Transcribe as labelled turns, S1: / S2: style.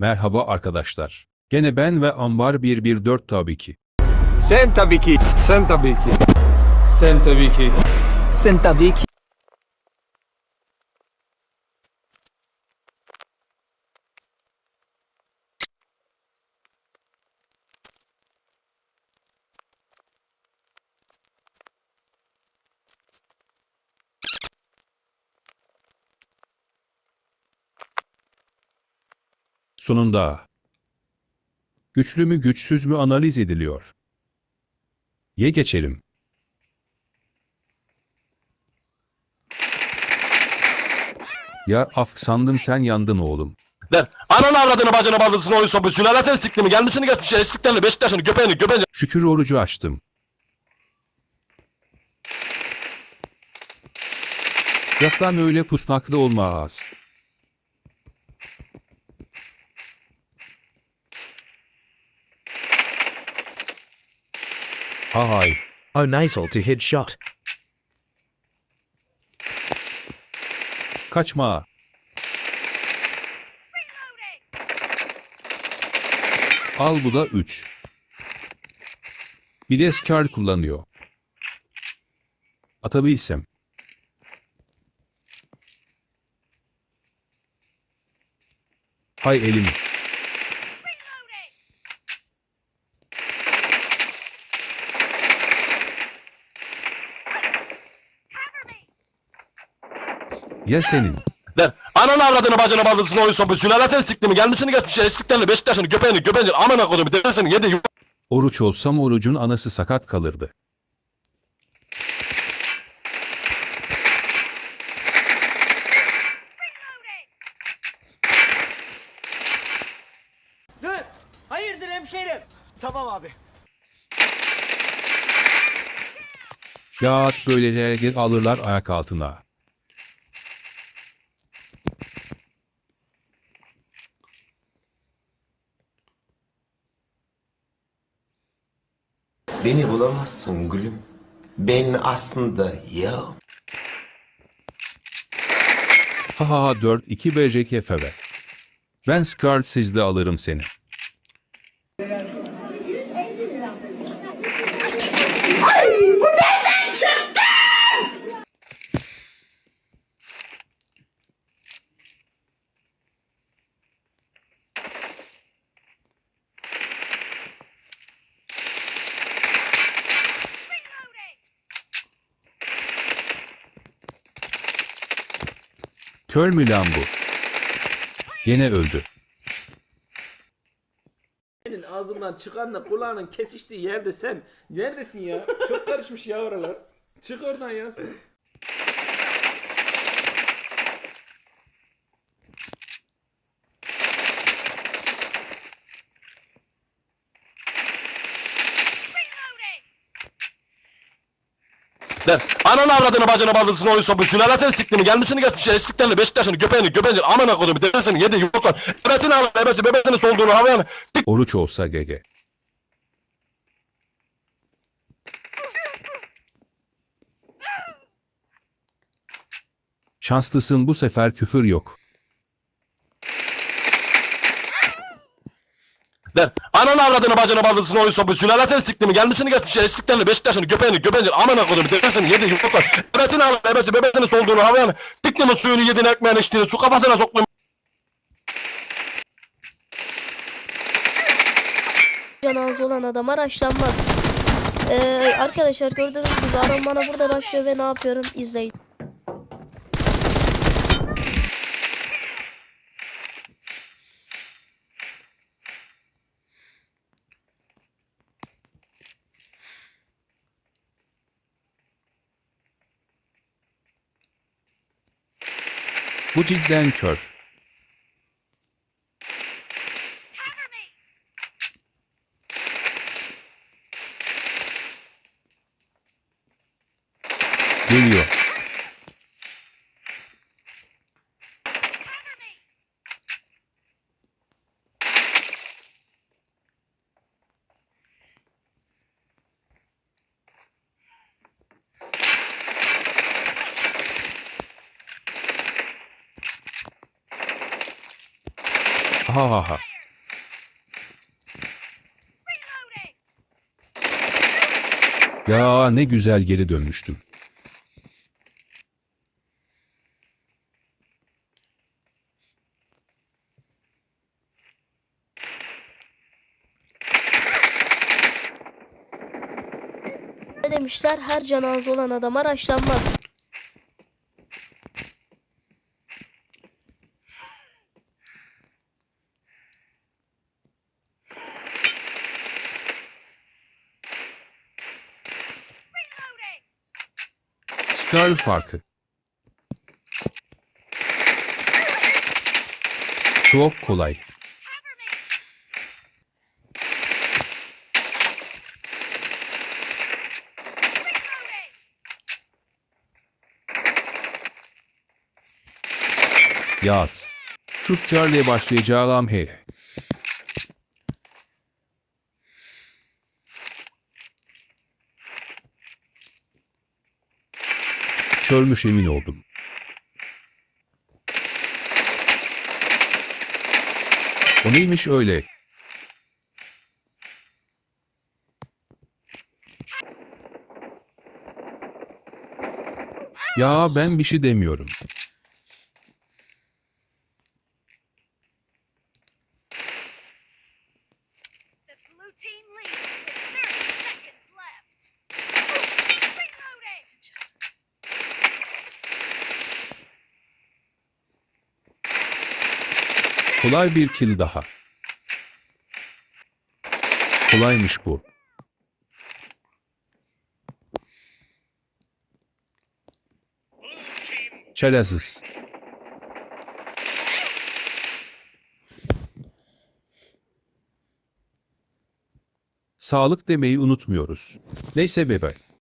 S1: Merhaba arkadaşlar. Gene ben ve Ambar 114 tabii ki.
S2: Sen tabii ki. Sen tabii ki.
S3: Sen tabii ki.
S4: Sen tabii ki.
S1: Sonunda. Güçlü mü güçsüz mü analiz ediliyor. Ye geçelim. Ya af sandım sen yandın oğlum.
S5: Der. Ananı avradını bacını baldızını oyun sohbet sülalesini sikti mi? Gelmişini geçmiş eskiklerini Beşiktaş'ını göpeğini göpeğini
S1: Şükür orucu açtım. Yattan öyle pusnaklı olmaz. Ay,
S4: O nasal to headshot.
S1: kaçma. Al bu da 3. Bir de Scar kullanıyor. Atabilsem. Hay elim. Ya senin?
S5: Der. Ananı avradını bacını baldızını oyun sohbet sülalesini sikti mi? Gelmişini geçmiş eskiklerini Beşiktaş'ını göpeğini göpeğini amına koyduğum devesini yedi yuva-
S1: Oruç olsam orucun anası sakat kalırdı.
S6: Dur! Hayırdır hemşerim? Tamam abi.
S1: Yat böylece alırlar ayak altına.
S7: Beni bulamazsın gülüm. Ben aslında ya.
S1: Haha 4 2 BJK feve. Ben Scar sizde alırım seni. Kör mü lan bu? Gene öldü.
S3: Senin ağzından çıkanla kulağının kesiştiği yerde sen neredesin ya? Çok karışmış ya oralar. Çık oradan ya sen.
S5: Der. Ananı avradını bacını baldızını oyun sohbet sülalesini sikti mi? Gelmişini geçmiş eskiklerini Beşiktaş'ını göpeğini göpeğini amına koyduğum devesini yedi yuva- Bebesini alın bebesi bebesini solduğunu havaya sik
S1: Oruç olsa GG. Şanslısın bu sefer küfür yok.
S5: Der. Ananı avradını bacını baldızını oyun sohbet sülalesini sikti mi? Gelmişini geçmiş eskiklerini Beşiktaş'ını göpeğini göpeğini amına koyduğum devesini yedi yuva- Bebesini alın bebesi bebesini solduğunu havaya sikti mi suyunu yedin ekmeğini içtiğini su kafasına soktun
S8: Canazı olan adam araçlanmaz. Ee, arkadaşlar gördüğünüz gibi adam bana burada araçlıyor ve ne yapıyorum izleyin.
S1: Bu cidden kör. Ha ha ha. Ya ne güzel geri dönmüştüm.
S8: Ne demişler her cenaze olan adam araçlanmaz.
S1: Scar farkı. Çok kolay. Yat. Şu Scar'le başlayacağım he. Körmüş emin oldum. O neymiş öyle? Ya ben bir şey demiyorum. Kolay bir kill daha. Kolaymış bu. Çerezsiz. Sağlık demeyi unutmuyoruz. Neyse bebe.